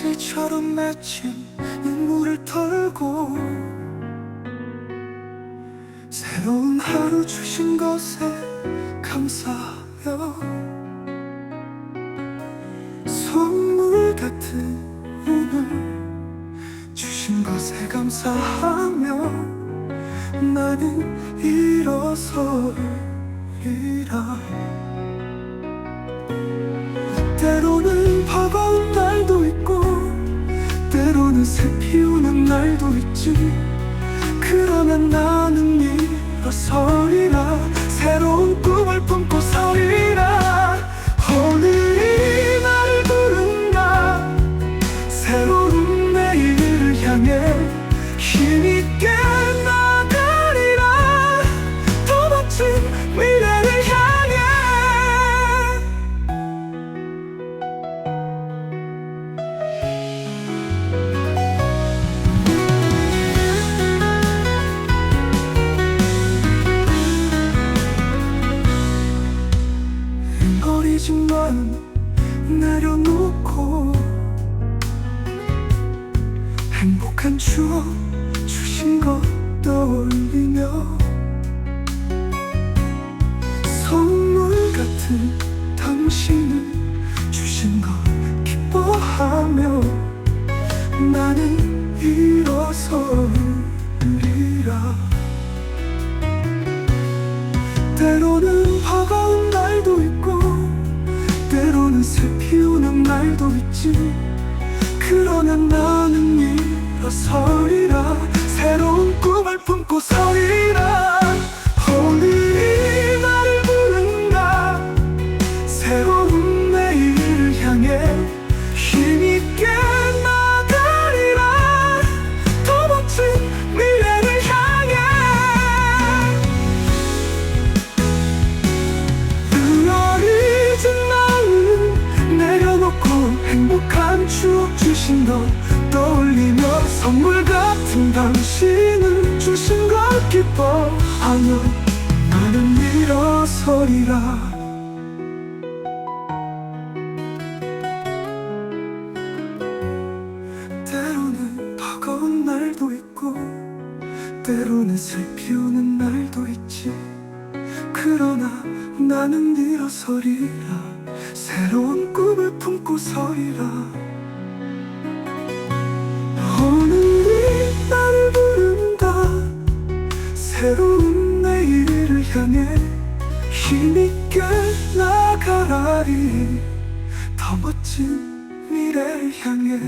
이슬처럼 맺힌 눈물을 털고 새로운 하루 주신 것에 감사하여 선물 같은 오늘 주신 것에 감사하며 나는 일어서리라 때로는 새 피우는 날도 있지. 그러나 나는 일어서리라. 새로운 꿈을 품고 어리지만 내려놓고 행복한 추억 주신 것 떠올리며 선물 같은 당신을 주신 것 기뻐하며 나는 일어서리라. 때로는 버거운 날도 있고 있지. 그러나 나는 일어서리라. 새로운 꿈을 품고 서리라. 오늘이 나를 부른다. 새로운 행복한 추억 주신 것 떠올리며 선물 같은 당신을 주신 걸 기뻐하며 나는 일어서리라. 때로는 버거운 날도 있고 때로는 슬피우는 날도 있지. 그러나 나는 일어서리라. 새로운 서리라 오늘이 나를 부른다. 새로운 내일을 향해 힘있게 나가라리. 더 멋진 미래를 향해